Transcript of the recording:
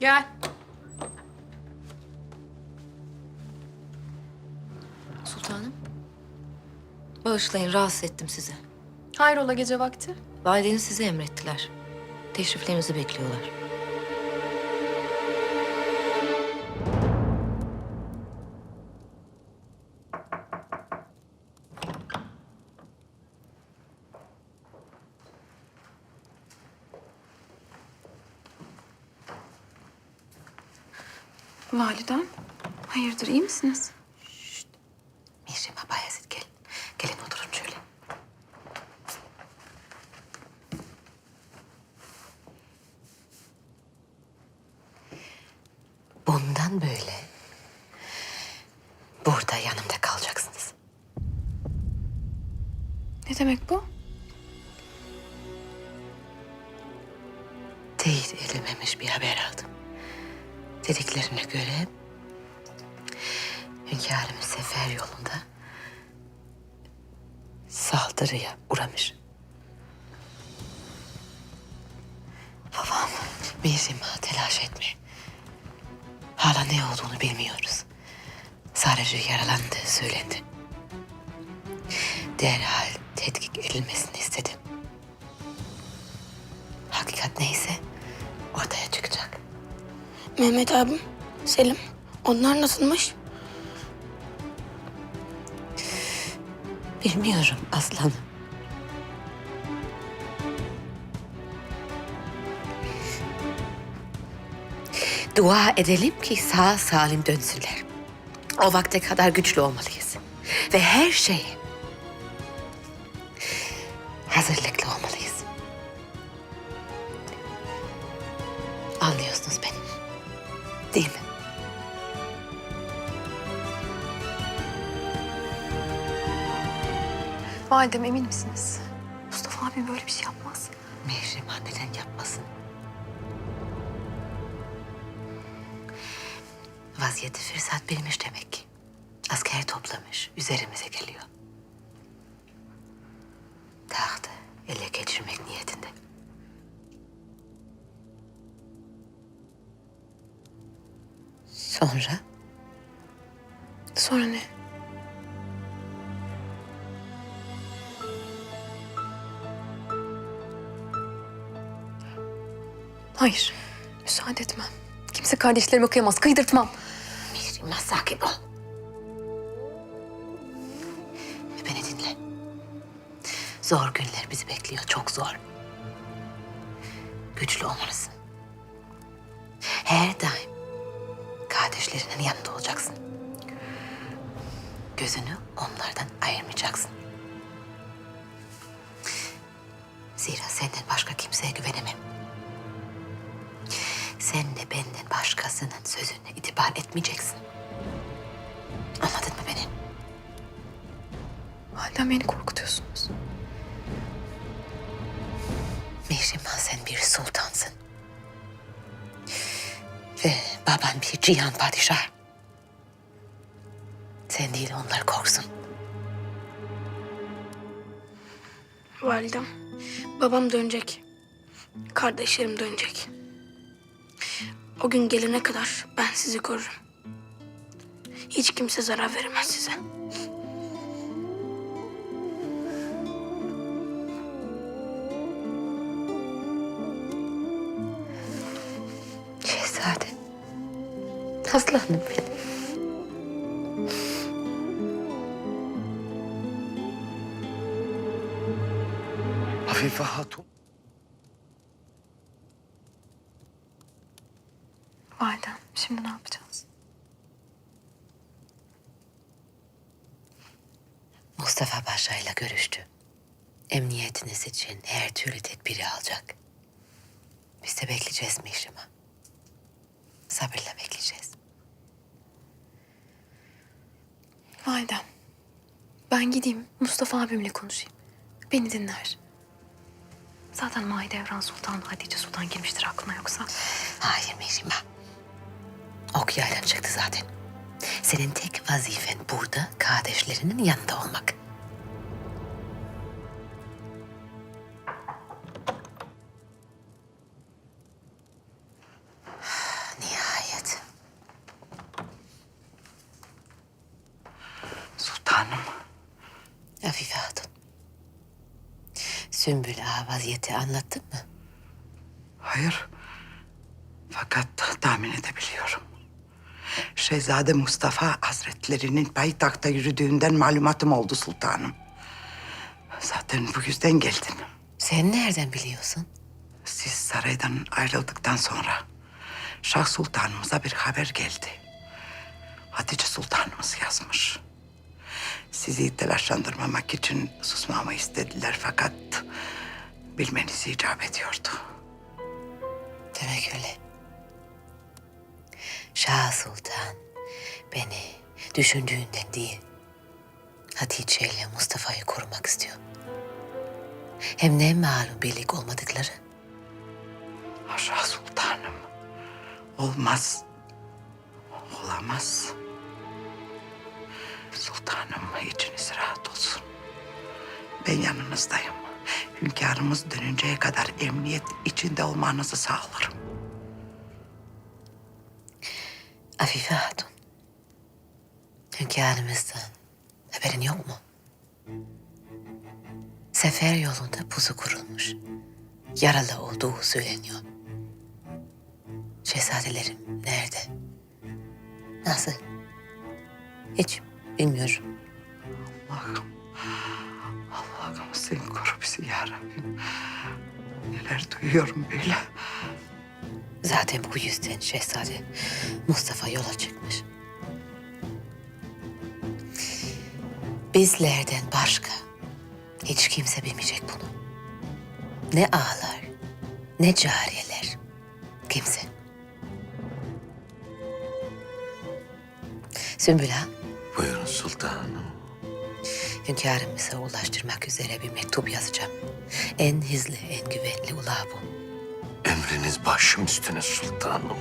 Gel. Sultanım. Bağışlayın rahatsız ettim sizi. Hayrola gece vakti? Valideniz sizi emrettiler. Teşriflerinizi bekliyorlar. Validem, hayırdır iyi misiniz? Mihrimah Bayezid gelin. Gelin oturun şöyle. Bundan böyle burada yanımda kalacaksınız. Ne demek bu? Teyit edilmemiş bir haber aldım. Dediklerine göre hünkârımız sefer yolunda saldırıya uğramış. Babam, Mihrimah telaş etme. Hala ne olduğunu bilmiyoruz. Sadece yaralandığı söylendi. Derhal tetkik edilmesini istedim. Hakikat neyse. Mehmet abim, Selim. Onlar nasılmış? Bilmiyorum aslanım. Dua edelim ki sağ salim dönsünler. O vakte kadar güçlü olmalıyız. Ve her şeye hazırlıklı Değil mi? Validem emin misiniz? Mustafa abi böyle bir şey yapmaz. Mihrimah neden yapmasın? Vaziyeti fırsat bilmiş demek ki. Asker toplamış, üzerimize geliyor. Tahtı ele geçirmek niyetinde. Sonra Sonra ne? Hayır, müsaade etmem. Kimse kardeşlerime kıyamaz, kıydırtmam. Mihrimah sakin ol. Ve beni dinle. Zor günler bizi bekliyor, çok zor. Güçlü olmalısın. Kardeşlerinin yanında olacaksın. Gözünü onlardan ayırmayacaksın. Zira senden başka kimseye güvenemem. Sen de benden başkasının sözüne itibar etmeyeceksin. Anladın mı beni? Validem beni korkutuyorsunuz. Mihrimah sen bir sultansın. Baban bir cihan padişah. Sen değil onlar korksun. Validem, babam dönecek. Kardeşlerim dönecek. O gün gelene kadar ben sizi korurum. Hiç kimse zarar veremez size. Aslanım benim. Hafife Hatun. Validem, şimdi ne yapacağız? Mustafa Paşa ile görüştü. Emniyetiniz için her türlü tedbiri alacak. Biz de bekleyeceğiz Mihrimah. Sabırla bekleyeceğiz. Validem, ben gideyim Mustafa abimle konuşayım. Beni dinler. Zaten Mahidevran Sultan, Hatice Sultan girmiştir aklına yoksa. Hayır Mihrimah. Ok yaylan çıktı zaten. Senin tek vazifen burada kardeşlerinin yanında olmak. Afife Hatun. Sümbül Ağa vaziyeti anlattın mı? Hayır. Fakat tahmin edebiliyorum. Şehzade Mustafa Hazretlerinin payitakhta yürüdüğünden malumatım oldu sultanım. Zaten bu yüzden geldim. Sen nereden biliyorsun? Siz saraydan ayrıldıktan sonra Şah Sultanımıza bir haber geldi. Hatice Sultanımız yazmış. Sizi telaşlandırmamak için susmamı istediler fakat bilmenizi icap ediyordu. Demek öyle. Şah Sultan beni düşündüğünden değil, Hatice ile Mustafa'yı korumak istiyor. Hem ne malum birlik olmadıkları. Şah Sultanım. Olmaz. Olamaz. Sultanım içiniz rahat olsun. Ben yanınızdayım. Hünkârımız dönünceye kadar emniyet içinde olmanızı sağlarım. Afife Hatun. Hünkârımızdan haberin yok mu? Sefer yolunda pusu kurulmuş. Yaralı olduğu söyleniyor. Şehzadelerim nerede? Nasıl? Hiç bilmiyorum. Allah'ım. Allah'ım sen koru bizi ya Rabbim. Neler duyuyorum böyle. Zaten bu yüzden Şehzade Mustafa yola çıkmış. Bizlerden başka hiç kimse bilmeyecek bunu. Ne ağalar, ne cariyeler, kimse. Sümbül Ağa, sultanım. hünkârımıza ulaştırmak üzere bir mektup yazacağım. En hızlı, en güvenli ulağı bu. Emriniz başım üstüne sultanım.